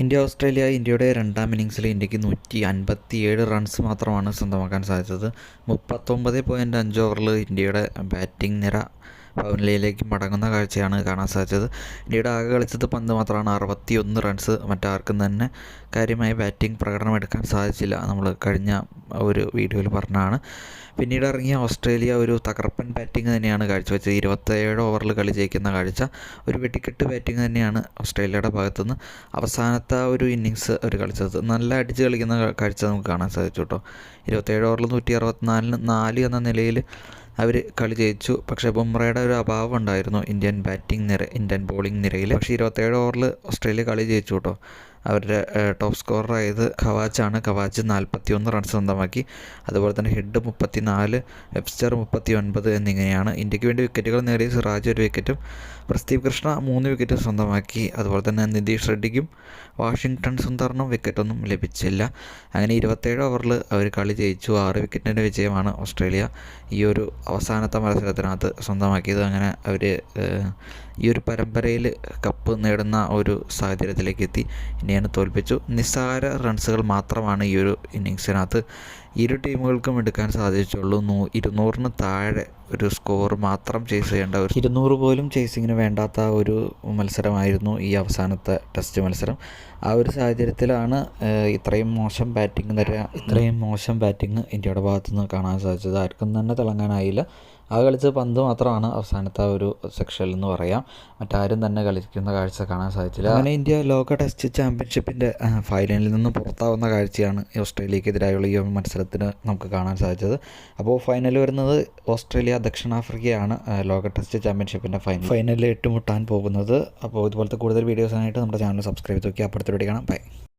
India Australia ഇന്ത്യയുടെ രണ്ടാം ഇന്നിങ്സിൽ ഇന്ത്യയ്ക്ക് നൂറ്റി അൻപത്തി ഏഴ് റൺസ് മാത്രമാണ് സ്വന്തമാക്കാൻ സാധിച്ചത്. മുപ്പത്തൊമ്പത് പോയിന്റ് അഞ്ച് ഓവറിൽ ഇന്ത്യയുടെ ബാറ്റിംഗ് നിര പവനിലയിലേക്ക് മടങ്ങുന്ന കാഴ്ചയാണ് കാണാൻ സാധിച്ചത്. ഇന്ത്യയുടെ ആകെ കളിച്ചത് പന്ത് മാത്രമാണ്. അറുപത്തി ഒന്ന് റൺസ് മറ്റാർക്കും തന്നെ കാര്യമായ ബാറ്റിംഗ് പ്രകടനം എടുക്കാൻ സാധിച്ചില്ല. നമ്മൾ കഴിഞ്ഞ ഒരു വീഡിയോയിൽ പറഞ്ഞാണ് പിന്നീട് ഇറങ്ങിയ ഓസ്ട്രേലിയ ഒരു തകർപ്പൻ ബാറ്റിംഗ് തന്നെയാണ് കാഴ്ചവെച്ചത്. ഇരുപത്തേഴ് ഓവറിൽ കളി ജയിക്കുന്ന കാഴ്ച. ഒരു വെടിക്കെട്ട് ബാറ്റിംഗ് തന്നെയാണ് ഓസ്ട്രേലിയയുടെ ഭാഗത്തുനിന്ന് അവസാനത്തെ ഒരു ഇന്നിങ്സ് അവർ കളിച്ചത്. നല്ല അടിച്ച് കളിക്കുന്ന കാഴ്ച നമുക്ക് കാണാൻ സാധിച്ചു കേട്ടോ. ഇരുപത്തേഴ് ഓവറിൽ നൂറ്റി അറുപത്തിനാലിന് നാല് എന്ന നിലയിൽ അവർ കളി ജയിച്ചു. പക്ഷേ ബുംറയുടെ ഒരു അഭാവം ഉണ്ടായിരുന്നു ഇന്ത്യൻ ബാറ്റിംഗ് നിര ഇന്ത്യൻ ബോളിംഗ് നിരയിൽ. പക്ഷേ ഇരുപത്തേഴ് ഓവറിൽ ഓസ്ട്രേലിയ കളി ജയിച്ചു കേട്ടോ. അവരുടെ ടോപ്പ് സ്കോററായത് ഖവാച്ചാണ് ഖവാച്ച് നാൽപ്പത്തി ഒന്ന് റൺസ് സ്വന്തമാക്കി. അതുപോലെ തന്നെ ഹെഡ് മുപ്പത്തി നാല് വെബ്സ്റ്റർ മുപ്പത്തി ഒൻപത് എന്നിങ്ങനെയാണ് ഇന്ത്യയ്ക്ക് വേണ്ടി വിക്കറ്റുകൾ നേടിയ സിറാജ് ഒരു വിക്കറ്റും പ്രസ്തീപ് കൃഷ്ണ മൂന്ന് വിക്കറ്റ് സ്വന്തമാക്കി. അതുപോലെ തന്നെ നിതീഷ് റെഡ്ഡിക്കും വാഷിങ്ടൺ സുന്ദറിനും വിക്കറ്റൊന്നും ലഭിച്ചില്ല. അങ്ങനെ ഇരുപത്തേഴ് ഓവറിൽ അവർ കളി ജയിച്ചു. ആറ് വിക്കറ്റിന്റെ വിജയമാണ് ഓസ്ട്രേലിയ ഈ ഒരു അവസാനത്തെ മത്സരത്തിനകത്ത് സ്വന്തമാക്കിയത്. അങ്ങനെ അവർ ഈ ഒരു പരമ്പരയിൽ കപ്പ് നേടുന്ന ഒരു സാഹചര്യത്തിലേക്ക് എത്തി. ഇന്ത്യനെ തോൽപ്പിച്ചു. നിസ്സാര റൺസുകൾ മാത്രമാണ് ഈ ഒരു ഇന്നിങ്സിനകത്ത് ഇരു ടീമുകൾക്കും എടുക്കാൻ സാധിച്ചുള്ളൂ. നൂ ഇരുന്നൂറിന് താഴെ ഒരു സ്കോർ മാത്രം ചേസ് ചെയ്യേണ്ട ഒരു ഇരുന്നൂറ് പോലും ചേസിങ്ങിന് വേണ്ടാത്ത ഒരു മത്സരമായിരുന്നു ഈ അവസാനത്തെ ടെസ്റ്റ് മത്സരം. ആ ഒരു സാഹചര്യത്തിലാണ് ഇത്രയും മോശം ബാറ്റിംഗ് തരാ ഇത്രയും മോശം ബാറ്റിംഗ് ഇന്ത്യയുടെ ഭാഗത്തു നിന്ന് കാണാൻ സാധിച്ചത്. ആർക്കും തന്നെ തിളങ്ങാനായില്ല. ആ കളിച്ച പന്ത് മാത്രമാണ് അവസാനത്തെ ഒരു സെക്ഷൻ എന്ന് പറയാം. മറ്റാരും തന്നെ കളിക്കുന്ന കാഴ്ച കാണാൻ സാധിച്ചില്ല. അങ്ങനെ ഇന്ത്യ ലോക ടെസ്റ്റ് ചാമ്പ്യൻഷിപ്പിന്റെ ഫൈനലിൽ നിന്ന് പുറത്താവുന്ന കാഴ്ചയാണ് ഓസ്ട്രേലിയക്കെതിരായുള്ള ഈ മത്സരത്തിന് നമുക്ക് കാണാൻ സാധിച്ചത്. അപ്പോൾ ഫൈനൽ വരുന്നത് ഓസ്ട്രേലിയ ദക്ഷിണാഫ്രിക്കയാണ് ലോക ടെസ്റ്റ് ചാമ്പ്യൻഷിപ്പിന്റെ ഫൈനൽ ഫൈനലിൽ ഏറ്റുമുട്ടാൻ പോകുന്നത്. അപ്പോൾ ഇതുപോലത്തെ കൂടുതൽ വീഡിയോസിനായിട്ട് നമ്മുടെ ചാനൽ സബ്സ്ക്രൈബ് ചെയ്ത് നോക്കി അപ്പുറത്തോടെ കാണാം. ബൈ